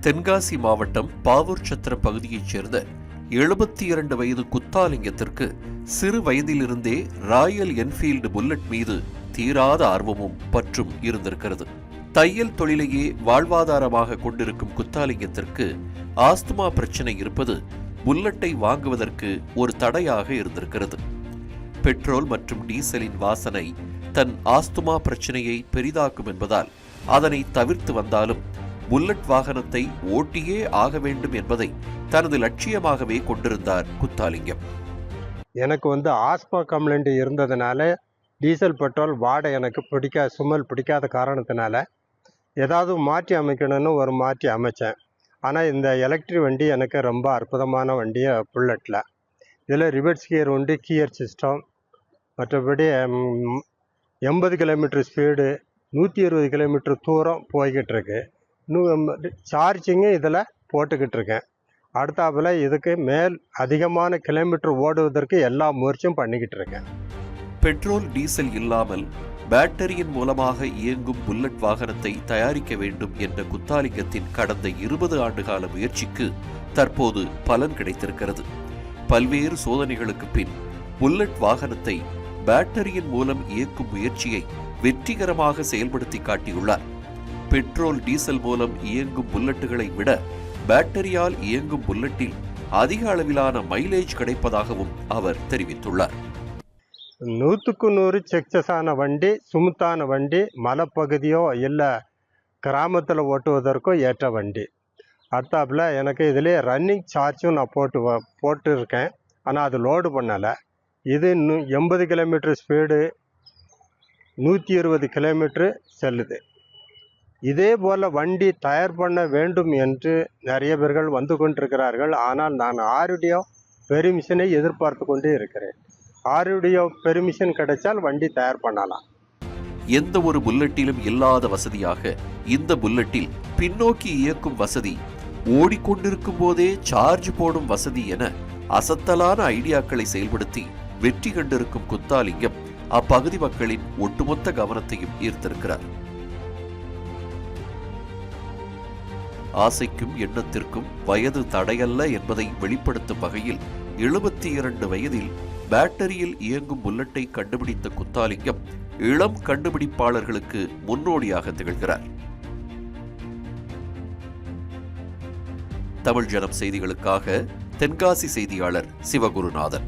தென்காசி மாவட்டம் பாவூர் சத்திரம் பகுதியைச் சேர்ந்த எழுபத்தி இரண்டு வயது குத்தாலிங்கத்திற்கு சிறு வயதிலிருந்தே ராயல் என்ஃபீல்டு புல்லட் மீது தீராத ஆர்வமும் பற்றும் இருந்திருக்கிறது. தையல் தொழிலையே வாழ்வாதாரமாக கொண்டிருக்கும் குத்தாலிங்கத்திற்கு ஆஸ்துமா பிரச்சனை இருப்பது புல்லட்டை வாங்குவதற்கு ஒரு தடையாக இருந்திருக்கிறது. பெட்ரோல் மற்றும் டீசலின் வாசனை தன் ஆஸ்துமா பிரச்சனையை பெரிதாக்கும் என்பதால் அதனை தவிர்த்து வந்தாலும் புல்லட் வாகனத்தை ஓட்டியே ஆக வேண்டும் என்பதை தனது லட்சியமாகவே கொண்டிருந்தார் குத்தாலிங்கம். எனக்கு வந்து ஆஸ்மா கம்ப்ளைண்ட் இருந்ததுனால டீசல் பெட்ரோல் வாடை எனக்கு பிடிக்கா சுமல் பிடிக்காத காரணத்தினால ஏதாவது மாற்றி அமைக்கணும்னு ஒரு மாற்றி அமைச்சேன். ஆனால் இந்த எலக்ட்ரிக் வண்டி எனக்கு ரொம்ப அற்புதமான வண்டி புல்லட்டில் இதில் ரிவர்ஸ் கியர் உண்டு கியர் சிஸ்டம் மற்றபடி எண்பது கிலோமீட்டர் ஸ்பீடு நூற்றி இருபது கிலோமீட்டர் தூரம் போய்கிட்டு இருக்கு. இன்னும் சார்ஜிங்கும் இதில் போட்டுக்கிட்டு இருக்கேன் அடுத்தாப்பில் இதுக்கு மேல் அதிகமான கிலோமீட்டர் ஓடுவதற்கு எல்லா முயற்சியும் பண்ணிக்கிட்டு இருக்கேன் பெட்ரோல் டீசல் இல்லாமல் பேட்டரியின் மூலமாக இயங்கும் புல்லட் வாகனத்தை தயாரிக்க வேண்டும் என்ற குத்தாலிங்கத்தின் கடந்த இருபது ஆண்டுகால முயற்சிக்கு தற்போது பலன் கிடைத்திருக்கிறது. பல்வேறு சோதனைகளுக்கு பின் புல்லட் வாகனத்தை பேட்டரியின் மூலம் இயக்கும் முயற்சியை வெற்றிகரமாக செயல்படுத்தி காட்டியுள்ளார். பெட்ரோல் டீசல் மூலம் இயங்கும் புல்லட்டுகளை விட பேட்டரியால் இயங்கும் புல்லட்டில் அதிக அளவிலான மைலேஜ் கிடைப்பதாகவும் அவர் தெரிவித்துள்ளார். நூற்றுக்கு நூறு சக்சஸான வண்டி சுமுத்தான வண்டி மலைப்பகுதியோ இல்லை கிராமத்தில் ஓட்டுவதற்கோ ஏற்ற வண்டி. அடுத்தாப்புல எனக்கு இதிலே ரன்னிங் சார்ஜும் நான் போட்டு வ- போட்டு இருக்கேன் ஆனால் அது லோடு பண்ணலை. இது நூ எண்பது கிலோமீட்டர் ஸ்பீடு நூற்றி இருபது கிலோமீட்ரு செல்லுது. இதே போல் வண்டி தயார் பண்ண வேண்டும் என்று நிறைய பேர்கள் வந்து கொண்டிருக்கிறார்கள். ஆனால் நான் ஆருடைய பெருமிஷனை எதிர்பார்த்து கொண்டே இருக்கிறேன். ஆருடைய பெர்மிஷன் கிடைச்சால் வண்டி தயார் பண்ணலாம். எந்த ஒரு புல்லட்டிலும் இல்லாத வசதியாக இந்த புல்லட்டில் பின்னோக்கி இயக்கும் வசதி ஓடிக்கொண்டிருக்கும் போதே சார்ஜ் போடும் வசதி என அசத்தலான ஐடியாக்களை செயல்படுத்தி வெற்றி கண்டிருக்கும் குத்தாலிங்கம் அப்பகுதி மக்களின் ஒட்டுமொத்த கவனத்தையும் ஈர்த்திருக்கிறார் ஆசைக்கும் எண்ணத்திற்கும் வயது தடையல்ல என்பதை வெளிப்படுத்தும் வகையில் எழுபத்தி இரண்டு வயதில் பேட்டரியில் இயங்கும் புல்லட்டை கண்டுபிடித்த குத்தாலிங்கம் இளம் கண்டுபிடிப்பாளர்களுக்கு முன்னோடியாக திகழ்கிறார். தமிழ் ஜனம் செய்திகளுக்காக தென்காசி செய்தியாளர் சிவகுருநாதன்.